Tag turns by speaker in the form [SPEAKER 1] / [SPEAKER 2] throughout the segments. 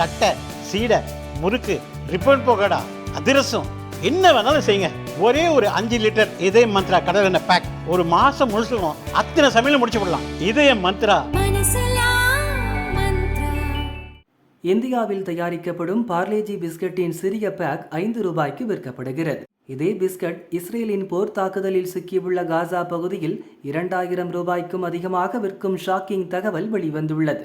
[SPEAKER 1] தட்டை சீடை முறுக்கு ரிப்பன் போகடா அதிரசம் என்ன வேணாலும் செய்யுங்க. ஒரே ஒரு அஞ்சு லிட்டர் இதய மந்த்ரா கடல் எண்ணெய் பேக் ஒரு மாசம் முழுசுக்கும் அத்தனை சமையல் முடிச்சு விடலாம். இதய மந்த்ரா.
[SPEAKER 2] இந்தியாவில் தயாரிக்கப்படும் பார்லேஜி பிஸ்கட்டின் சிறிய பேக் ஐந்து ரூபாய்க்கு விற்கப்படுகிறது. இதே பிஸ்கட் இஸ்ரேலின் போர் தாக்குதலில் சிக்கியுள்ள காசா பகுதியில் இரண்டாயிரம் ரூபாய்க்கும் அதிகமாக விற்கும் ஷாக்கிங் தகவல் வெளிவந்துள்ளது.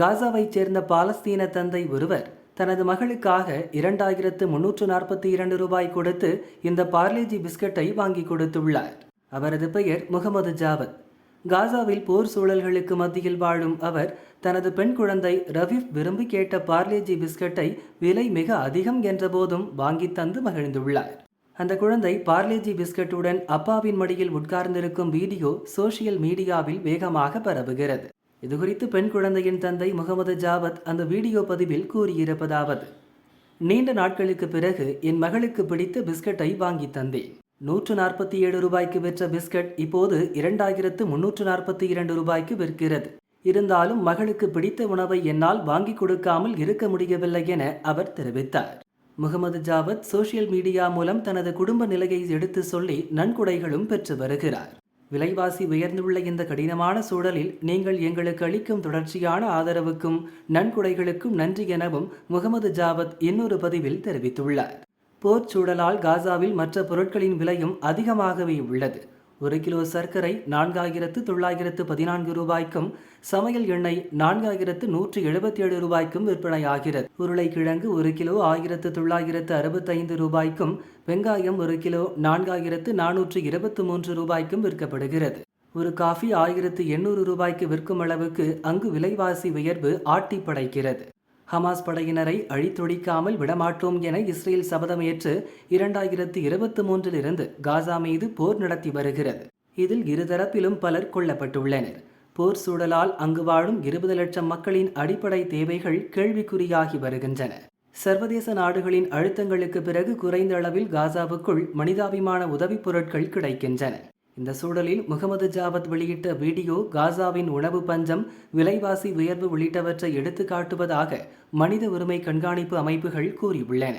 [SPEAKER 2] காசாவைச் சேர்ந்த பாலஸ்தீன தந்தை ஒருவர் தனது மகளுக்காக இரண்டாயிரத்து முன்னூற்று நாற்பத்தி இரண்டு ரூபாய் கொடுத்து இந்த பார்லேஜி பிஸ்கட்டை வாங்கி கொடுத்துள்ளார். அவரது பெயர் முகமது ஜாவத். காசாவில் போர் சூழல்களுக்கு மத்தியில் வாழும் அவர் தனது பெண் குழந்தை ரவீஃப் விரும்பி கேட்ட பார்லேஜி பிஸ்கட்டை விலை மிக அதிகம் என்றபோதும் வாங்கி தந்து மகிழ்ந்துள்ளார். அந்த குழந்தை பார்லேஜி பிஸ்கட்டுடன் அப்பாவின் மடியில் உட்கார்ந்திருக்கும் வீடியோ சோசியல் மீடியாவில் வேகமாக பரவுகிறது. இதுகுறித்து பெண் குழந்தையின் தந்தை முகமது ஜாவத் அந்த வீடியோ பதிவில் கூறியிருப்பதாவது நீண்ட நாட்களுக்கு பிறகு என் மகளுக்கு பிடித்த பிஸ்கட்டை வாங்கி தந்தேன். நூற்று நாற்பத்தி ஏழு ரூபாய்க்கு விற்ற பிஸ்கட் இப்போது இரண்டாயிரத்து முன்னூற்று நாற்பத்தி இரண்டு ரூபாய்க்கு விற்கிறது. இருந்தாலும் மகளுக்கு பிடித்த உணவை என்னால் வாங்கி கொடுக்காமல் இருக்க முடியவில்லை என அவர் தெரிவித்தார். முகமது ஜாவத் சோஷியல் மீடியா மூலம் தனது குடும்ப நிலையை எடுத்து சொல்லி நன்கொடைகளும் பெற்று வருகிறார். விலைவாசி உயர்ந்துள்ள இந்த கடினமான சூழலில் நீங்கள் எங்களுக்கு அளிக்கும் தொடர்ச்சியான ஆதரவுக்கும் நன்கொடைகளுக்கும் நன்றி எனவும் முகமது ஜாவத் இன்னொரு பதிவில் தெரிவித்துள்ளார். போர் சூழலால் காசாவில் மற்ற பொருட்களின் விலையும் அதிகமாகவே உள்ளது. ஒரு கிலோ சர்க்கரை நான்காயிரத்து தொள்ளாயிரத்து பதினான்கு ரூபாய்க்கும் சமையல் எண்ணெய் நான்காயிரத்து நூற்று எழுபத்தி ஏழு ரூபாய்க்கும் விற்பனையாகிறது. உருளைக்கிழங்கு ஒரு கிலோ ஆயிரத்து தொள்ளாயிரத்து அறுபத்தைந்து ரூபாய்க்கும் வெங்காயம் ஒரு கிலோ நான்காயிரத்து நானூற்று இருபத்து மூன்று ரூபாய்க்கும் விற்கப்படுகிறது. ஒரு காஃபி ஆயிரத்து எண்ணூறு ரூபாய்க்கு விற்கும் அளவுக்கு அங்கு விலைவாசி உயர்வு ஆட்டி படைக்கிறது ஹமாஸ் படையினரை அழித்தொழிக்காமல் விடமாட்டோம் என இஸ்ரேல் சபதமேற்று இரண்டாயிரத்து இருபத்தி மூன்றிலிருந்து காசா மீது போர் நடத்தி வருகிறது. இதில் இருதரப்பிலும் பலர் கொல்லப்பட்டுள்ளனர். போர் சூழலால் அங்கு வாழும் இருபது லட்சம் மக்களின் அடிப்படை தேவைகள் கேள்விக்குறியாகி வருகின்றன. சர்வதேச நாடுகளின் அழுத்தங்களுக்கு பிறகு குறைந்த அளவில் காசாவுக்குள் மனிதாபிமான உதவிப் பொருட்கள் கிடைக்கின்றன. இந்த சூழலில் முகமது ஜாவத் வெளியிட்ட வீடியோ காசாவின் உணவு பஞ்சம் விலைவாசி உயர்வு உள்ளிட்டவற்றை எடுத்து காட்டுவதாக மனித உரிமை கண்காணிப்பு அமைப்புகள் கூறியுள்ளன.